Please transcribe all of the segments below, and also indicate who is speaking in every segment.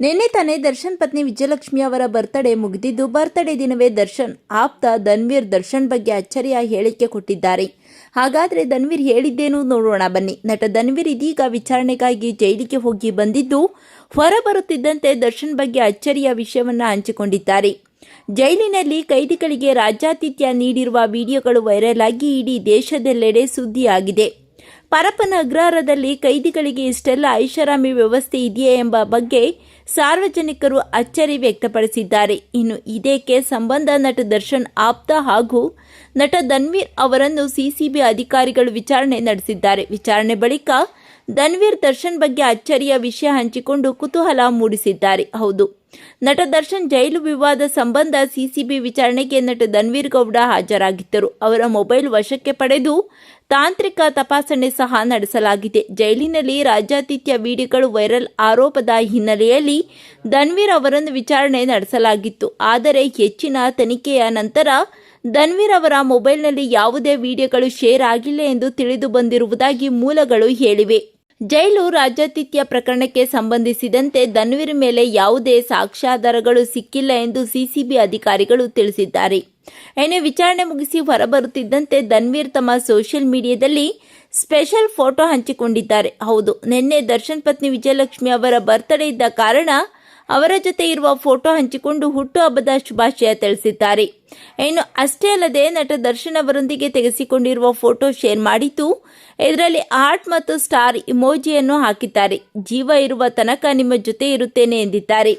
Speaker 1: ನಿನ್ನೆ ತಾನೇ ದರ್ಶನ್ ಪತ್ನಿ ವಿಜಯಲಕ್ಷ್ಮಿ ಅವರ ಬರ್ತ್ಡೇ ಮುಗಿದಿದ್ದು ಬರ್ತ್ಡೇ ದಿನವೇ ದರ್ಶನ್ ಆಪ್ತ ಧನ್ವೀರ್ ದರ್ಶನ್ ಬಗ್ಗೆ ಅಚ್ಚರಿಯ ಹೇಳಿಕೆ ಕೊಟ್ಟಿದ್ದಾರೆ. ಹಾಗಾದರೆ ಧನ್ವೀರ್ ಹೇಳಿದ್ದೇನು ನೋಡೋಣ ಬನ್ನಿ. ನಟ ಧನ್ವೀರ್ ಇದೀಗ ವಿಚಾರಣೆಗಾಗಿ ಜೈಲಿಗೆ ಹೋಗಿ ಬಂದಿದ್ದು, ಹೊರಬರುತ್ತಿದ್ದಂತೆ ದರ್ಶನ್ ಬಗ್ಗೆ ಅಚ್ಚರಿಯ ವಿಷಯವನ್ನು ಹಂಚಿಕೊಂಡಿದ್ದಾರೆ. ಜೈಲಿನಲ್ಲಿ ಕೈದಿಗಳಿಗೆ ರಾಜ್ಯಾತಿಥ್ಯ ನೀಡಿರುವ ವಿಡಿಯೋಗಳು ವೈರಲ್ ಆಗಿ ಇಡೀ ದೇಶದೆಲ್ಲೆಡೆ ಸುದ್ದಿಯಾಗಿದೆ. ಪರಪ್ಪನ ಅಗ್ರಹಾರದಲ್ಲಿ ಕೈದಿಗಳಿಗೆ ಇಷ್ಟೆಲ್ಲ ಐಷಾರಾಮಿ ವ್ಯವಸ್ಥೆ ಇದೆಯೇ ಎಂಬ ಬಗ್ಗೆ ಸಾರ್ವಜನಿಕರು ಅಚ್ಚರಿ ವ್ಯಕ್ತಪಡಿಸಿದ್ದಾರೆ. ಇನ್ನು ಇದಕ್ಕೆ ಸಂಬಂಧ ನಟ ದರ್ಶನ್ ಆಪ್ತ ಹಾಗೂ ನಟ ಧನ್ವೀರ್ ಅವರನ್ನು ಸಿಸಿಬಿ ಅಧಿಕಾರಿಗಳು ವಿಚಾರಣೆ ನಡೆಸಿದ್ದಾರೆ. ವಿಚಾರಣೆ ಬಳಿಕ ಧನ್ವೀರ್ ದರ್ಶನ್ ಬಗ್ಗೆ ಅಚ್ಚರಿಯ ವಿಷಯ ಹಂಚಿಕೊಂಡು ಕುತೂಹಲ ಮೂಡಿಸಿದ್ದಾರೆ. ಹೌದು. ನಟ ದರ್ಶನ್ ಜೈಲು ವಿವಾದ ಸಂಬಂಧ ಸಿಸಿಬಿ ವಿಚಾರಣೆಗೆ ನಟ ಧನ್ವೀರ್ ಗೌಡ ಹಾಜರಾಗಿದ್ದರು. ಅವರ ಮೊಬೈಲ್ ವಶಕ್ಕೆ ಪಡೆದು ತಾಂತ್ರಿಕ ತಪಾಸಣೆ ಸಹ ನಡೆಸಲಾಗಿದೆ. ಜೈಲಿನಲ್ಲಿ ರಾಜ್ಯಾತಿಥ್ಯ ವಿಡಿಯೋಗಳು ವೈರಲ್ ಆರೋಪದ ಹಿನ್ನೆಲೆಯಲ್ಲಿ ಧನ್ವೀರ್ ಅವರನ್ನು ವಿಚಾರಣೆ ನಡೆಸಲಾಗಿತ್ತು. ಆದರೆ ಹೆಚ್ಚಿನ ತನಿಖೆಯ ನಂತರ ಧನ್ವೀರ್ ಅವರ ಮೊಬೈಲ್ನಲ್ಲಿ ಯಾವುದೇ ವಿಡಿಯೋಗಳು ಶೇರ್ ಆಗಿಲ್ಲ ಎಂದು ತಿಳಿದು ಬಂದಿರುವುದಾಗಿ ಮೂಲಗಳು ಹೇಳಿವೆ. ಜೈಲು ರಾಜ್ಯಾತಿಥ್ಯ ಪ್ರಕರಣಕ್ಕೆ ಸಂಬಂಧಿಸಿದಂತೆ ಧನ್ವೀರ್ ಮೇಲೆ ಯಾವುದೇ ಸಾಕ್ಷ್ಯಾಧಾರಗಳು ಸಿಕ್ಕಿಲ್ಲ ಎಂದು ಸಿಸಿಬಿ ಅಧಿಕಾರಿಗಳು ತಿಳಿಸಿದ್ದಾರೆ. ಏನೇ ವಿಚಾರಣೆ ಮುಗಿಸಿ ಹೊರಬರುತ್ತಿದ್ದಂತೆ ಧನ್ವೀರ್ ತಮ್ಮ ಸೋಷಿಯಲ್ ಮೀಡಿಯಾದಲ್ಲಿ ಸ್ಪೆಷಲ್ ಫೋಟೋ ಹಂಚಿಕೊಂಡಿದ್ದಾರೆ. ಹೌದು, ನಿನ್ನೆ ದರ್ಶನ್ ಪತ್ನಿ ವಿಜಯಲಕ್ಷ್ಮಿ ಅವರ ಬರ್ತ್ಡೇ ಇದ್ದ ಕಾರಣ ಅವರ ಜೊತೆ ಇರುವ ಫೋಟೋ ಹಂಚಿಕೊಂಡು ಹುಟ್ಟುಹಬ್ಬದ ಶುಭಾಶಯ ತಿಳಿಸಿದ್ದಾರೆ. ಇನ್ನು ಅಷ್ಟೇ ಅಲ್ಲದೆ ನಟ ದರ್ಶನ್ ಅವರೊಂದಿಗೆ ತೆಗೆಸಿಕೊಂಡಿರುವ ಫೋಟೋ ಶೇರ್ ಮಾಡಿತು ಇದರಲ್ಲಿ ಆರ್ಟ್ ಮತ್ತು ಸ್ಟಾರ್ ಇಮೋಜಿಯನ್ನು ಹಾಕಿದ್ದಾರೆ. ಜೀವ ಇರುವ ತನಕ ನಿಮ್ಮ ಜೊತೆ ಇರುತ್ತೇನೆ ಎಂದಿದ್ದಾರೆ.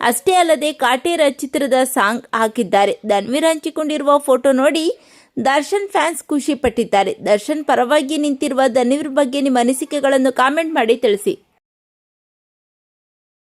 Speaker 1: ಅಷ್ಟೇ ಅಲ್ಲದೆ ಕಾಟೇರ ಚಿತ್ರದ ಸಾಂಗ್ ಹಾಕಿದ್ದಾರೆ. ಧನ್ವೀರ್ ಹಂಚಿಕೊಂಡಿರುವ ಫೋಟೋ ನೋಡಿ ದರ್ಶನ್ ಫ್ಯಾನ್ಸ್ ಖುಷಿ ಪಟ್ಟಿದ್ದಾರೆ. ದರ್ಶನ್ ಪರವಾಗಿ ನಿಂತಿರುವ ಧನ್ವೀರ್ ಬಗ್ಗೆ ನಿಮ್ಮ ಅನಿಸಿಕೆಗಳನ್ನು ಕಾಮೆಂಟ್ ಮಾಡಿ ತಿಳಿಸಿ.